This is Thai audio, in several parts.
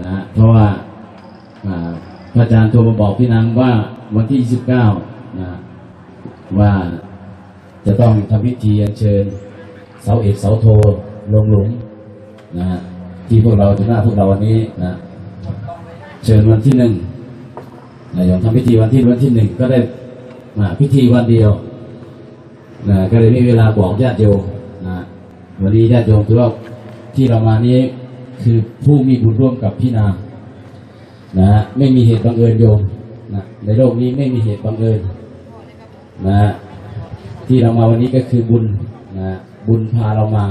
นะเพราะว่าพระอาจารย์โทรมาบอกพี่นางว่าวันที่ 29 นะว่าจะต้องทำพิธีอัญเชิญเสาเอกเสาโทลงหลุมนะที่พวกเราจะหน้าพวกเราวันนี้นะเชิญวันที่หนึ่งนะยอมทำพิธีวันที่วันที่หนึ่งก็ได้อ่าพิธีวันเดียวนะก็เลยไม่มีเวลาบอกญาติโยมนะวันนี้ญาติโยมถือว่าที่เรามานี้ คือผู้มีบุญร่วมกับพี่นางนะฮะไม่มีเหตุบังเอิญโยมนะในโลกนี้ไม่มีเหตุบังเอิญนะฮะที่เรามาวันนี้ก็คือบุญนะบุญพาเรามา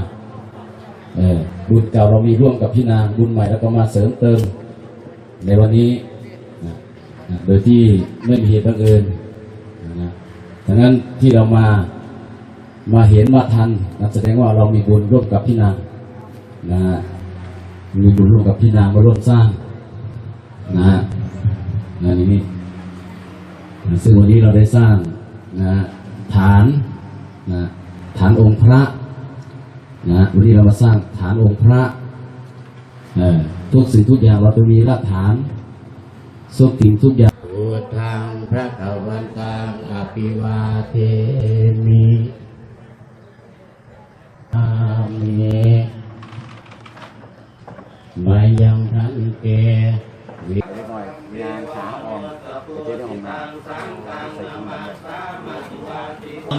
เออบุญเก่าเรามีร่วมกับพี่นาง บุญใหม่เราก็มาเสริมเติม ในวันนี้นะนะโดยที่ไม่มีเหตุบังเอิญนะนะดังนั้นที่เรามามาเห็นมาทันนะแสดงว่าเรามีบุญร่วมกับพี่นางนะ มีบุญร่วมกับพี่นางมาร่วมสร้างนะนะนี่นี่ซึ่งวันนี้เราได้สร้างนะฐานนะฐานองค์พระนะวันนี้เรามาสร้างฐานองค์พระเอ่อทุกสิ่งทุกอย่างเราต้องมีรากฐานทุกสิ่งทุกอย่างพุทธังพระกวันตังอภิวาเท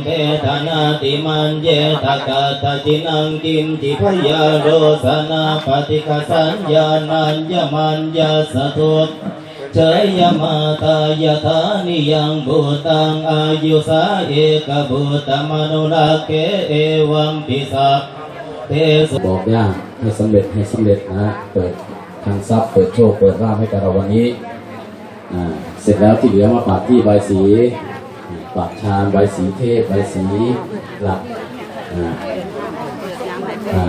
เทธนาติมันเยตกาตจินังกิมจิพยาโรสนาปฏิคสัญญานัญญมันยาสตุตเจยมาตายธานิยังบูตังอายุสาเอกบูตมนุรักเกเอวัมปิสัพเทสบอกย่าให้สำเร็จให้สำเร็จนะเปิดทางทรัพย์เปิดโชคเปิดราภให้กับเราวันนี้เสร็จแล้วที่เหลือมาปากที่ใบสี ปากชานใบายสีเทพใบายสีหลักอ่าอ่า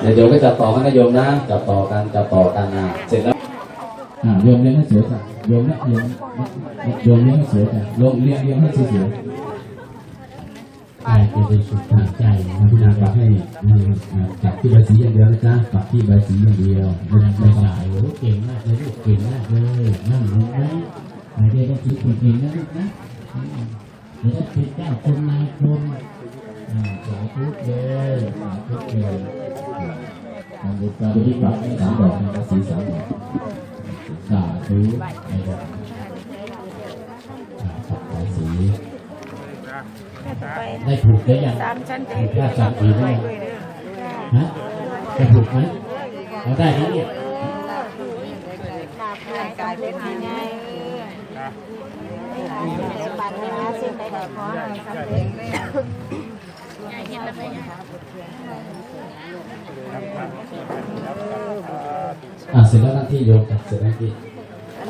เดี๋ยวโยมก็จับต่อกันนะโยมนะจับต่อกันจับต่อกันนะเสร็จแล้วอ่าโยมเลี้ยงให้สวยจ้ะโยมนะโยมโยมเลี้ยงให้สวยจ้ะโยมเลี้ยงเลี้ยงให้สวยๆกายจะเป็นสุขทางใจนะนะพี่นางฝากให้อืมอ่าจับที่ใบสีอย่างเดียวนะจ๊ะฝากที่ใบสีอย่างเดียวไม่ต้องไปสายโอ้เก่งมากเลยลูกเก่งมากเลยนั่งลงไหมไม่ได้ต้องคิดเก่งๆนะลูกนะอืม เดี๋ยวได้เจ้าคนนายคนอ่าสาธุเลยสาธุเลยทำบุญการที่ปักกให้สาสามดอกนะใบสีสามดอกสาธุไม่ได้อ่าปักใบสีได้ผูกได้ยังสามชั้นเด็ผูกได้สามปีได้ฮะจะผูกไหมเราได้ไหมเนี่ยกายเป็น ยังไงบัตรนะสิ่งใดๆขอให้สำเร็จอ่าเสร็จแล้วหน้าที่โยมจ้ะเสร็จแล้วที่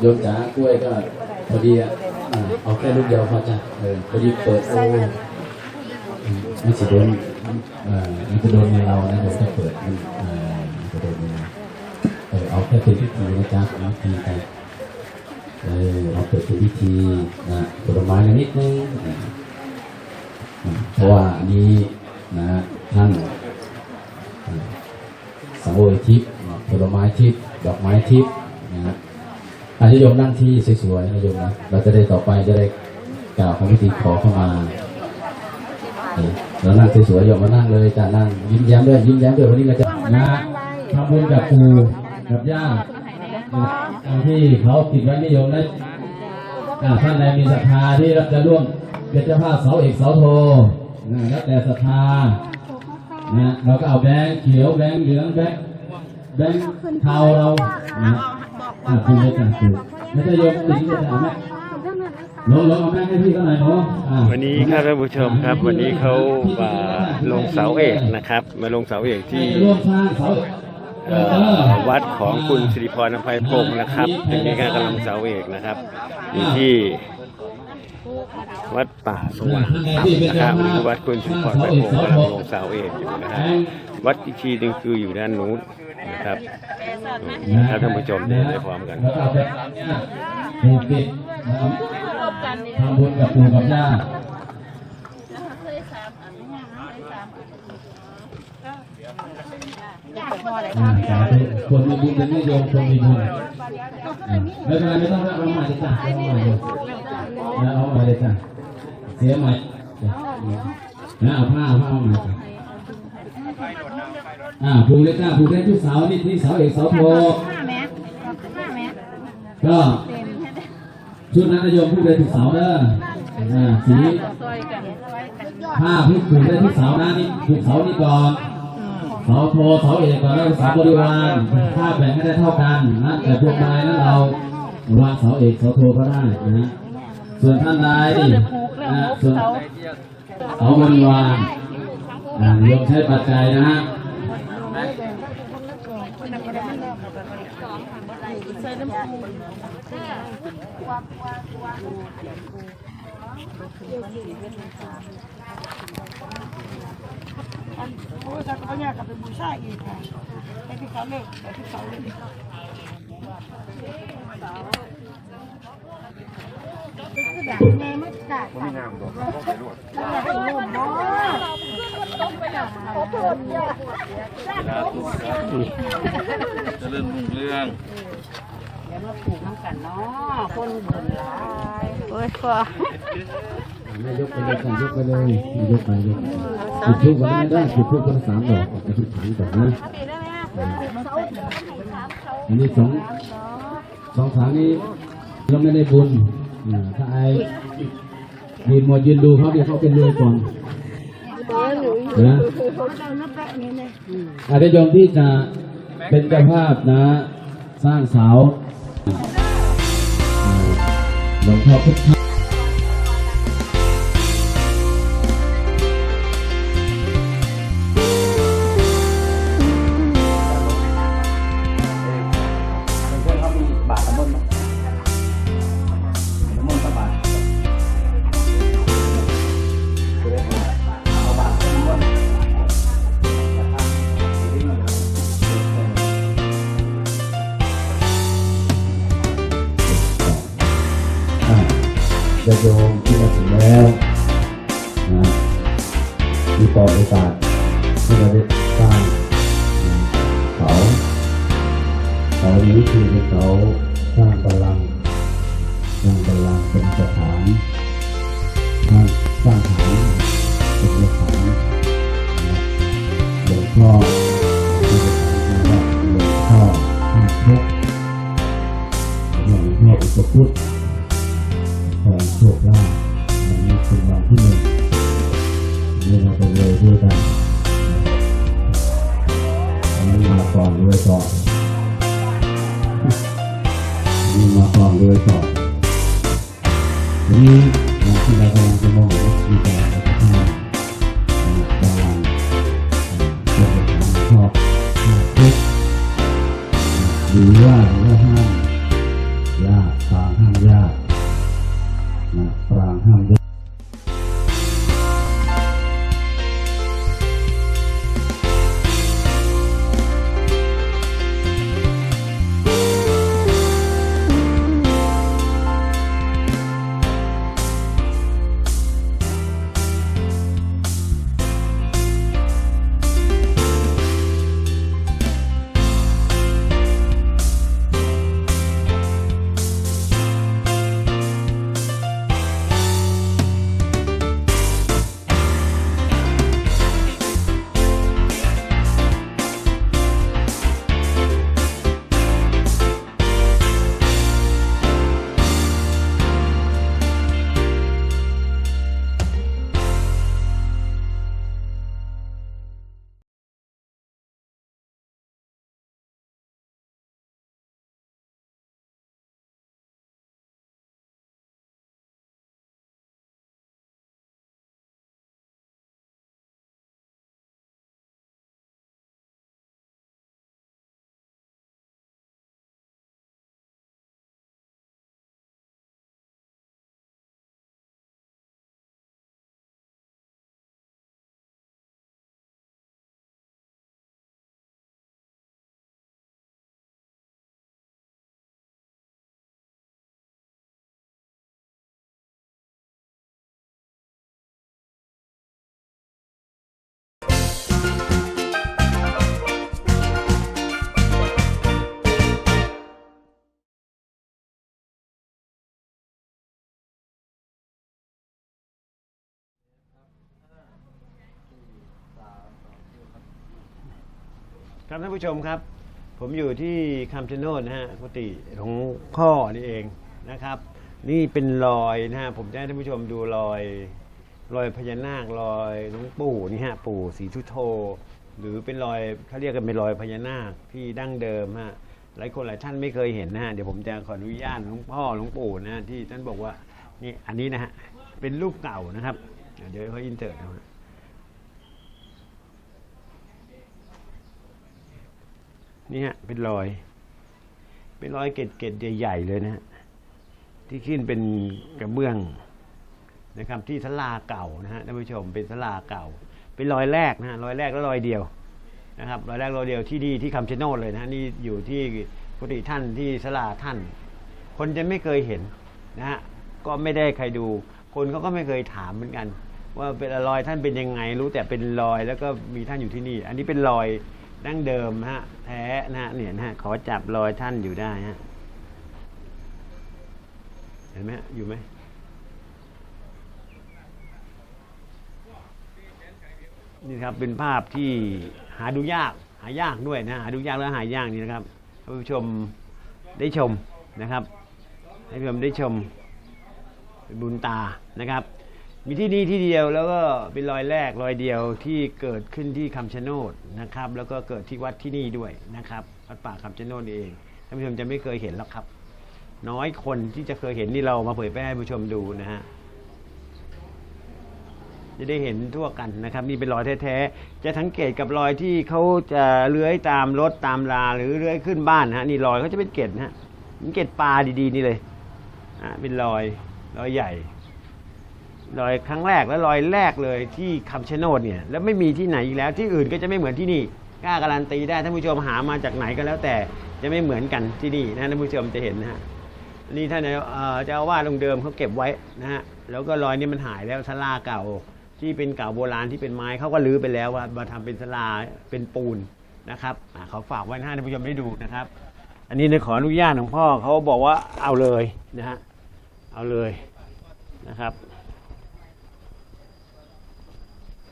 โยมจ๋ากล้วยก็พอดีอะอ่าเอาแค่ลูกเดียวพอจ้ะเออพอดีเปิดโอ้อืมไม่สิโดนเอ่อมันจะโดนในเรานะเดี๋ยวจะเปิดมันเอ่อมันจะโดนในเราเออเอาแค่เป็นพิธีนะจ๊ะเอาพิธีไป เออเอาเปิดเป็นพิธีนะผลไม้นิดนึงอ่าอ่าเพราะว่าอันนี้นะท่านสังเวยทิพย์ผลไม้ทิพย์ดอกไม้ทิพย์นะฮะอาจจะโยมนั่งที่สวยๆนะโยมนะเราจะได้ต่อไปจะได้กล่าวคำพิธีขอเข้ามาเออเรานั่งสวยๆโยมมานั่งเลยจ้านั่งยิ้มแย้มด้วยยิ้มแย้มด้วยวันนี้เราจะนะทำบุญกับปู่กับย่า ทางที่เขาติดไว้นิยมนะอ่าท่านใดมีศรัทธาที่จะร่วมเป็นเจ้าภาพเสาเอกเสาโทนะแล้วแต่ศรัทธานะเราก็เอาแบงค์เขียวแบงค์เหลืองแบงค์แบงค์เทาเรานะอะคุณได้จังถูกไม่ใช่โยมสิ่งที่จะเอาแม่ลงลงเอาแม่ให้พี่เขาหน่อยเนาะอะวันนี้ครับท่านผู้ชมครับ วันนี้เขามาลงเสาเอกนะครับ มาลงเสาเอกที่ร่ วัดของคุณสิริพรอภัยพงศ์นะครับเป็นนี้ก็กำลังเสาเอกนะครับอยู่ที่วัดป่าสว่างนะครับนี่คือวัดคุณสิริพรอภัยพงศ์กำลังลงเสาเอกอยู่นะครับวัดอีกทีหนึ่งคืออยู่ด้านนู้นนะครับนะครับท่านผู้ชมเดินไปพร้อมกันแล้วาแบบนี้ปลูกติดนะครับทำบุญกับปู่กับย่า อ่าสาธุคนมีบุญเป็นนิยมคนมีบุญอ่าไม่เป็นไรไม่ต้องเอาใหม่เลยจ้ะเอาใหม่เลยนะเอาใหม่เลยจ้ะเสียใหม่นะเอาผ้าเอาผ้าเอาใหม่จ้ะอ่าผูเลยจ้ะผูกได้ทุกสาวนี่ที่สาวเอกสาวโทห้าแมสห้าแมสก็เต็ชุดนักนิยมผูกได้ทุกสาวเด้ออ่าสีผ้าผูกผูกได้ทุกสาวนะนี่ผูกสาวนี่ก่อน เสาโทเสาเอกก่อนแล้เสาบริวารถ้าแบ่งให้ได้เท่ากันนะแต่พวกนายนั้นเราวางเสาเอกเสาโทก็ได้นะส่วนท่านนายนะส่วนเสาบริวารอ่ายกใช้ปัจจัยนะฮะโอ้ยถ้าเขาเนี่ยก ลับไปบูชาอีกค่ะให้พี่เขาเลิกให้พี่เขาเลิกแบบแม่ไม่กล้าตัดแล้วอยากให้ลูกเนาะโอ้ยพอไม่ ยกไปเลยยกไปเลยยกไปยกจุดทูบวันนี้ได้จุดทูบคนสามดอกออกจากทุกถังก่อนนะอันนี้สองสองถังนี้เราไม่ได้บุญถ้าไอ้ยืนหมดยืนดูเขาเดี๋ยวเขาเป็นรวยก่อนนะอาจจะยอมที่จะเป็นเจ้าภาพนะ สร้างเสาอ่าหลวงพ่อพุทธ สร้างฐานเป็นเรื่องของหลวงพ่อ ครับท่านผู้ชมครับ ผมอยู่ที่คำชะโนดนะฮะกุฏิหลวงพ่อนี่เองนะครับ นี่เป็นรอยนะฮะผมจะให้ท่านผู้ชมดูรอย รอยพญานาครอยหลวงปู่นี่ฮะปู่ศรีทุโทหรือเป็นรอยเขาเรียกกันเป็นรอยพญานาคที่ดั้งเดิมฮะหลายคนหลายท่านไม่เคยเห็นนะฮะเดี๋ยวผมจะขออนุญาตหลวงพ่อหลวงปู่นะที่ท่านบอกว่านี่อันนี้นะฮะเป็นรูปเก่านะครับ เดี๋ยวเขาอินเสิร์นะฮะ นี่ฮะเป็นรอย เป็นรอยเกล็ดเกล็ดใหญ่ๆเลยนะฮะที่ขึ้นเป็นกระเบื้องนะครับ ที่ศาลาเก่านะฮะท่านผู้ชมเป็นศาลาเก่า เป็นรอยแรกนะฮะรอยแรกและรอยเดียวนะครับรอยแรกรอยเดียวที่ดีที่คำชะโนดเลยนะฮะนี่อยู่ที่กุฏิท่านที่ศาลาท่าน คนจะไม่เคยเห็นนะฮะก็ไม่ได้ใครดู คนเขาก็ไม่เคยถามเหมือนกัน ว่าเป็นรอยท่านเป็นยังไงรู้แต่เป็นรอยแล้วก็มีท่านอยู่ที่นี่ อันนี้เป็นรอย ดั้งเดิมนะฮะแท้นะฮะเนี่ยนะฮะขอจับรอยท่านอยู่ได้ฮะเห็นไหมอยู่ไหมนี่ครับเป็นภาพที่หาดูยาก หายากด้วยนะหาดูยากและหายากนี่นะครับท่านผู้ชมได้ชมนะครับให้ผู้ชมได้ชมเป็นบุญตานะครับ มีที่นี่ที่เดียวแล้วก็เป็นรอยแรกรอยเดียวที่เกิดขึ้นที่คำชะโนดนะครับ แล้วก็เกิดที่วัดที่นี่ด้วยนะครับวัดป่าคำชะโนดเองท่านผู้ชมจะไม่เคยเห็นหรอกครับ น้อยคนที่จะเคยเห็นนี่เรามาเผยแพร่ให้ผู้ชมดูนะฮะจะได้เห็นทั่วกันนะครับ นี่เป็นรอยแท้ๆจะสังเกตกับรอยที่เขาจะเลื้อยตามรถตามลาหรือเลื้อยขึ้นบ้านนะฮะนี่รอยเขาจะเป็นเกล็ดนะฮะเป็นเกล็ดปลาดีๆนี่เลยอ่าเป็นรอยรอยใหญ่ รอยครั้งแรกและรอยแรกเลยที่คำชะโนดเนี่ยแล้วไม่มีที่ไหนอีกแล้วที่อื่นก็จะไม่เหมือนที่นี่กล้าการันตีได้ท่านผู้ชมหามาจากไหนก็แล้วแต่จะไม่เหมือนกันที่นี่นะท่านผู้ชมจะเห็นนะฮะนี่ท่านเจ้าอาวาสองเดิมเขาเก็บไว้นะฮะแล้วก็รอยนี้มันหายแล้วศาลาเก่าที่เป็นเก่าโบราณที่เป็นไม้เขาก็รื้อไปแล้วว่ามาทำเป็นศาลาเป็นปูนนะครับเขาฝากไว้ให้ท่านผู้ชมได้ดูนะครับ อันนี้ในขออนุญาตของพ่อเขาบอกว่าเอาเลยนะฮะเอาเลยนะครับ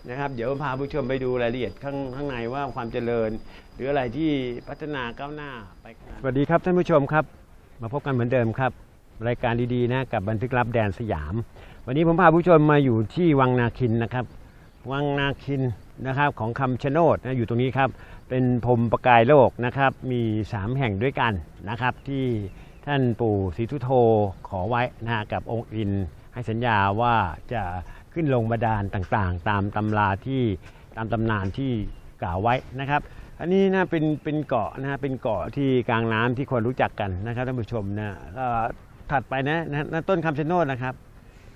นะครับ เดี๋ยวพาผู้ชมไปดูรายละเอียดข้างข้างในว่าความเจริญ หรืออะไรที่พัฒนาก้าวหน้าไปสวัสดีครับท่านผู้ชมครับ มาพบกันเหมือนเดิมครับ รายการดีๆนะกับบันทึกลับแดนสยาม วันนี้ผมพาผู้ชมมาอยู่ที่วังนาคินนะครับ วังนาคินนะครับของคำชะโนดนะอยู่ตรงนี้ครับ เป็นพรมประกายโลกนะครับ มี 3 แห่งด้วยกันนะครับที่ท่านปู่ศรีทุโทขอไว้นะกับองค์อินให้สัญญาว่าจะ ขึ้นลงบาดาลต่างๆ ตามตำราที่ตามตำนานที่กล่าวไว้นะครับ อันนี้นะเป็นเป็นเกาะนะเป็นเกาะที่กลางน้ำที่คนรู้จักกันนะครับท่านผู้ชมนะก็ถัดไปนะนะนะต้นคำชะโนดนะครับ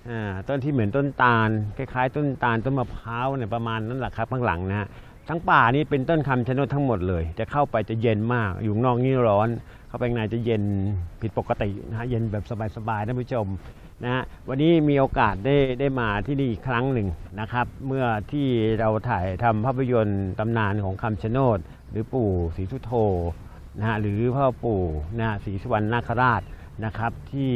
อ่าต้นที่เหมือนต้นตาลคล้ายๆ ต้นตาลต้นมะพร้าวเนี่ยประมาณนั้นแหละครับข้างหลังนะฮะทั้งป่านี้เป็นต้นคำชะโนดทั้งหมดเลย จะเข้าไปจะเย็นมาก อยู่นอกนี่ร้อน เข้าไปข้างในจะเย็นผิดปกตินะฮะเย็นแบบสบายๆท่านผู้ชม นะฮะวันนี้มีโอกาสได้ได้มาที่นี่อีกครั้งหนึ่งนะครับ เมื่อที่เราถ่ายทำภาพยนตร์ตำนานของคำชะโนด หรือปู่ศรีสุโธนะฮะหรือพ่อปู่นะศรีสุวรรณนาคราชนะครับ ที่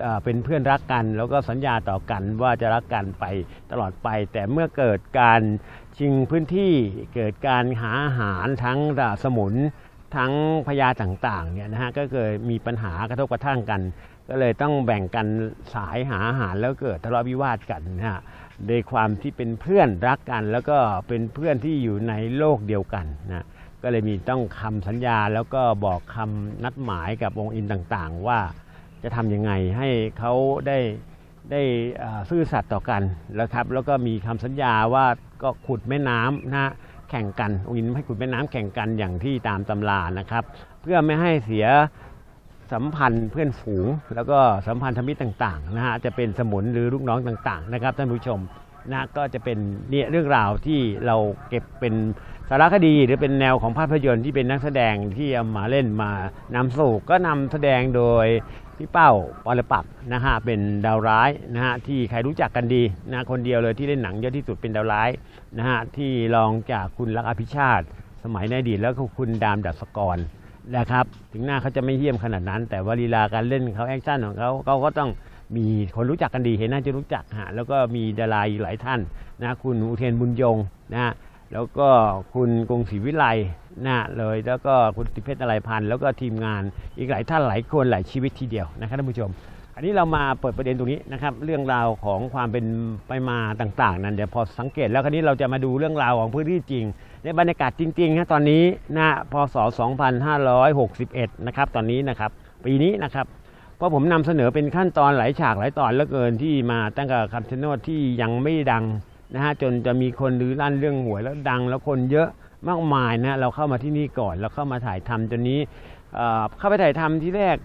เอ่อเป็นเพื่อนรักกัน แล้วก็สัญญาต่อกันว่าจะรักกันไปตลอดไป แต่เมื่อเกิดการชิงพื้นที่เกิดการหาอาหารทั้งสมุนทั้งพญาต่างๆเนี่ยนะฮะก็เกิดมีปัญหากระทบกระทั่งกัน ก็เลยต้องแบ่งกันสายหาอาหารแล้วเกิดทะเลาะวิวาทกันนะฮะโดยความที่เป็นเพื่อนรักกัน แล้วก็เป็นเพื่อนที่อยู่ในโลกเดียวกันนะก็เลยมีต้องคำสัญญาแล้วก็บอกคำนัดหมายกับองค์อินต่างๆ ว่าจะทำยังไงให้เขาได้ได้ซื่อสัตย์ต่อกันแล้วครับ แล้วก็มีคำสัญญาว่าก็ขุดแม่น้ำนะแข่งกันองค์อินให้ขุดแม่น้ำแข่งกันอย่างที่ตามตำรานะครับ เพื่อไม่ให้เสีย สัมพันธ์เพื่อนฝูง แล้วก็สัมพันธมิตรต่างๆนะฮะจะเป็นสมุนหรือลูกน้องต่างๆนะครับท่านผู้ชมนะก็จะเป็นเนี่ยเรื่องราวที่เราเก็บเป็นสารคดีหรือเป็นแนวของภาพยนตร์ที่เป็นนักแสดงที่เอามาเล่นมานำสู่ก็นำแสดงโดยพี่เป้าปอลปักนะฮะเป็นดาวร้ายนะฮะที่ใครรู้จักกันดีนะคนเดียวเลยที่เล่นหนังเยอะที่สุดเป็นดาวร้ายนะฮะที่รองจากคุณลักอภิชาติ สมัยในอดีตแล้วก็คุณดามดัสกร นะครับ ถึงหน้าเขาจะไม่เยี่ยมขนาดนั้น แต่ว่าลีลาการเล่นเขาแอคชั่นของเขาเขาก็ต้องมีคนรู้จักกันดีเห็นน่าจะรู้จักฮะแล้วก็มีดาราอีกหลายท่านนะคุณอุเทนบุญยงนะแล้วก็คุณกรุงศรีวิไลนะเลยแล้วก็คุณติเพชรอะไรพันธ์แล้วก็ทีมงานอีกหลายท่านหลายคนหลายชีวิตทีเดียวนะครับท่านผู้ชม อันนี้เรามาเปิดประเด็นตรงนี้นะครับ เรื่องราวของความเป็นไปมาต่าง ๆ นั้นเดี๋ยวพอสังเกตแล้วคราวนี้เราจะมาดูเรื่องราวของพื้นที่จริง ในบรรยากาศจริงๆนะตอนนี้นะพศ 2561 นะครับตอนนี้นะครับปีนี้นะครับเพราะผมนำเสนอเป็นขั้นตอนหลายฉากหลายตอนเหลือเกินที่มาตั้งแต่คำชะโนดที่ยังไม่ดังนะฮะจนจะมีคนลือลั่นเรื่องหวยแล้วดังแล้วคนเยอะมากมายนะเราเข้ามาที่นี่ก่อน แล้วเข้ามาถ่ายทำจนนี้ เข้าไปถ่ายทำที่แรก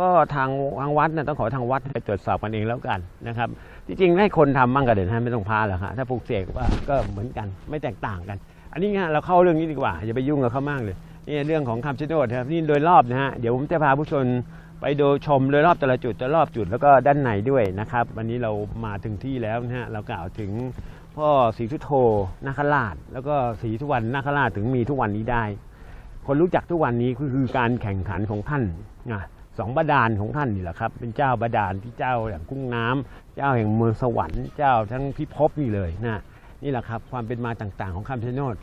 ก็ทางทางวัดนะต้องขอทางวัดไปตรวจสอบกันเองแล้วกันนะครับที่จริงให้คนทำมั่งก็เด่นให้ไม่ต้องพาหรอกฮะถ้าปลูกเสกว่าก็เหมือนกันไม่แตกต่างกัน อันนี้ไงเราเข้าเรื่องนี้ดีกว่าอย่าไปยุ่งกับเขามากเลยนี่เรื่องของคำชะโนดครับนี่โดยรอบนะฮะเดี๋ยวผมจะพาผู้ชมไปดูชมโดยรอบแต่ละจุดแต่ละรอบจุดแล้วก็ด้านในด้วยนะครับวันนี้เรามาถึงที่แล้วนะฮะเรากล่าวถึงพ่อศรีสุโธนาคราช แล้วก็ศรีสุวรรณนาคราชถึงมีทุกวันนี้ได้ คนรู้จักทุกวันนี้ก็คือการแข่งขันของท่านนะสองบาดาลของท่านนี่แหละครับ เป็นเจ้าบาดาลที่เจ้าอย่างกุ้งน้ำเจ้าแห่งเมืองสวรรค์เจ้าทั้งพิภพนี่เลยนะนี่แหละครับความเป็นมาต่างๆของคำชะโนด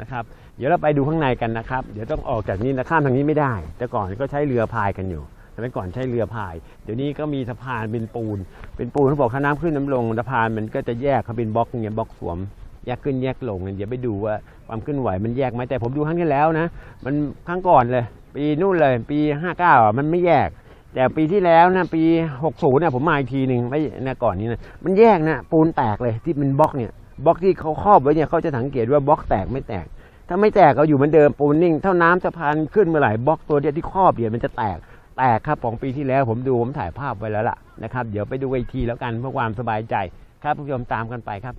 นะครับเดี๋ยวเราไปดูข้างในกันนะครับ เดี๋ยวต้องออกจากนี้นะข้ามทางนี้ไม่ได้ แต่ก่อนก็ใช้เรือพายกันอยู่สมัยก่อนใช้เรือพาย เดี๋ยวนี้ก็มีสะพานเป็นปูน เป็นปูนเขาบอกถ้าน้ำขึ้นน้ำลงสะพานมันก็จะแยกเขาเป็นบล็อกเงี้ยบล็อกสวม แยกขึ้นแยกลงเดี๋ยวไปดูว่าความเคลื่อนไหวมันแยกไหมแต่ผมดูครั้งที่แล้วนะ มันครั้งก่อนเลย ปีนู่นเลย ปี59อะมันไม่แยก แต่ปีที่แล้วนะปี60เนี่ยผมมาอีกทีหนึ่งไม่นะก่อนนี้นะมันแยกนะปูนแตกเลยที่เป็นบล็อกเนี่ยบล็อกที่เขาครอบไว้เนี่ยเขาจะสังเกตว่าบล็อกแตกไม่แตก ถ้าไม่แตกก็อยู่เหมือนเดิมปูนนิ่งเท่าน้ำสะพานขึ้นเมื่อไหร่บล็อกตัวเดียวที่ครอบเดี๋ยวมันจะแตกแตกครับของปีที่แล้วผมดูผมถ่ายภาพไว้แล้วล่ะนะครับ เดี๋ยวไปดูอีกทีแล้วกันเพื่อความสบายใจครับผู้ชมตามกันไปครับ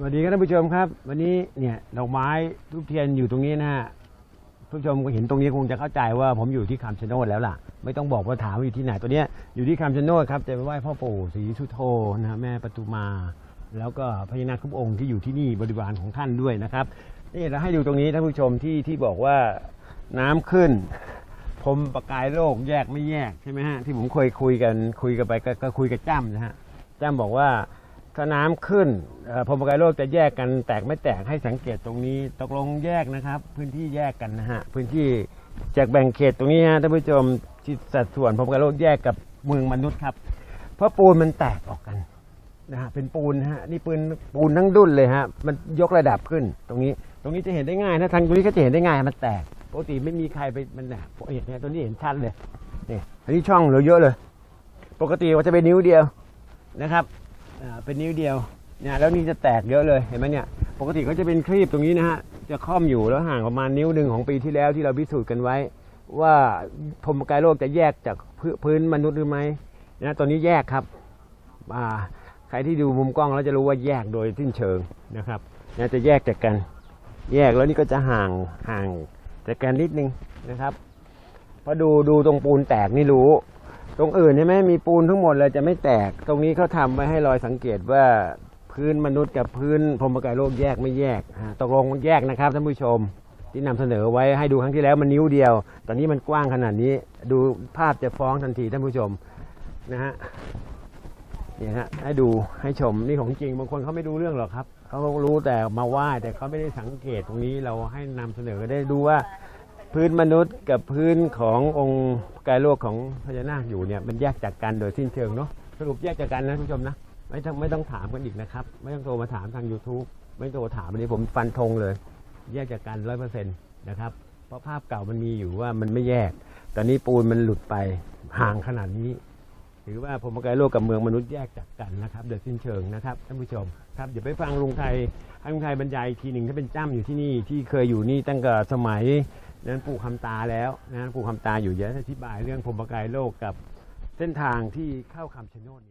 สวัสดีครับท่านผู้ชมครับ วันนี้เนี่ยดอกไม้ทุกเทียนอยู่ตรงนี้นะฮะผู้ชมก็เห็นตรงนี้คงจะเข้าใจว่าผมอยู่ที่คำชะโนดแล้วล่ะ ไม่ต้องบอกว่าถามว่าอยู่ที่ไหนตัวเนี้ยอยู่ที่คำชะโนดครับจะไปไหว้พ่อปู่ศรีสุโธนะฮะแม่ปทุมา แล้วก็พญานาคทุกองค์ที่อยู่ที่นี่บริวารของท่านด้วยนะครับนี่เราให้ดูตรงนี้ท่านผู้ชมที่ที่บอกว่าน้ำขึ้นพรมประกายโลกแยกไม่แยกใช่ไหมฮะที่ผมเคยคุยกันคุยกันไปก็ก็คุยกับจ้ำนะฮะจ้ำบอกว่า ถ้าน้ำขึ้นพรมกายโลกจะแยกกันแตกไม่แตกให้สังเกตตรงนี้ตกลงแยกนะครับ พื้นที่แยกกันนะฮะพื้นที่แจกแบ่งเขตตรงนี้ฮะท่านผู้ชมที่สัดส่วนพรมกายโลกแยกกับเมืองมนุษย์ครับ เพราะปูนมันแตกออกกันนะฮะเป็นปูนฮะนี่ปูนปูนทั้งดุนเลยฮะมันยกระดับขึ้นตรงนี้ ตรงนี้จะเห็นได้ง่ายนะทางตรงนี้ก็จะเห็นได้ง่ายมันแตกปกติไม่มีใครไปมันแตกเห็นเนี่ยตัวนี้เห็นชัดเลยนี่อันนี้ช่องเหลือเยอะเลย ปกติว่าจะเป็นนิ้วเดียวนะครับ เป็นนิ้วเดียวเนี่ยแล้วนี่จะแตกเยอะเลยเห็นไหมเนี่ยปกติเขาจะเป็นครีบตรงนี้นะฮะจะค่อมอยู่แล้วห่างประมาณนิ้วหนึ่งของปีที่แล้วที่เราพิสูจน์กันไว้ ว่าพรมกายโลกจะแยกจากพื้นมนุษย์หรือไม่นะตอนนี้แยกครับอ่าใครที่ดูมุมกล้องแล้วจะรู้ว่าแยกโดยสิ้นเชิงนะครับนะจะแยกจากกัน แยกแล้วนี่ก็จะห่างห่างจากกันนิดนึงนะครับพอดูดูตรงปูนแตกนี่รู้ ตรงอื่นใช่ไหมมีปูนทั้งหมดเลยจะไม่แตก ตรงนี้เขาทำไว้ให้รอยสังเกตว่าพื้นมนุษย์กับพื้นพรหมกายโลกแยกไม่แยกฮะตกลงแยกนะครับท่านผู้ชมที่นำเสนอไว้ให้ดูครั้งที่แล้วมันนิ้วเดียว ตอนนี้มันกว้างขนาดนี้ ดูภาพจะฟ้องทันทีท่านผู้ชมนะฮะเนี่ยฮะให้ดูให้ชมนี่ของจริงบางคนเขาไม่รู้เรื่องหรอกครับเขารู้แต่มาไหว้แต่เขาไม่ได้สังเกตตรงนี้เราให้นำเสนอได้ดูว่า พื้นมนุษย์กับพื้นขององค์กายโลกของพญานาคอยู่เนี่ยมันแยกจากกันโดยสิ้นเชิงเนาะสรุปแยกจากกันนะท่านผู้ชมนะไม่ต้องไม่ต้องถามกันอีกนะครับ ไม่ต้องโทรมาถามทาง YouTube ไม่ต้องโทรถามอันนี้ผมฟันธงเลย แยกจากกันร้อยเปอร์เซ็นต์นะครับเพราะภาพเก่ามันมีอยู่ว่ามันไม่แยก ตอนนี้ปูนมันหลุดไปห่างขนาดนี้ถือว่าพรมกายโลกกับเมืองมนุษย์แยกจากกันนะครับโดยสิ้นเชิงนะครับท่านผู้ชมครับเดี๋ยวไปฟังลุงไทยให้ลุงไทยบรรยายอีกทีหนึ่งถ้าเป็นจ้ำอยู่ที่นี่ที่เคยอยู่นี่ตั้งแต่สมัย นั้นปู่คำตาแล้วนะปู่คำตาอยู่เยอะอธิบายเรื่องพรมกายโลกกับเส้นทางที่เข้าคำชะโนด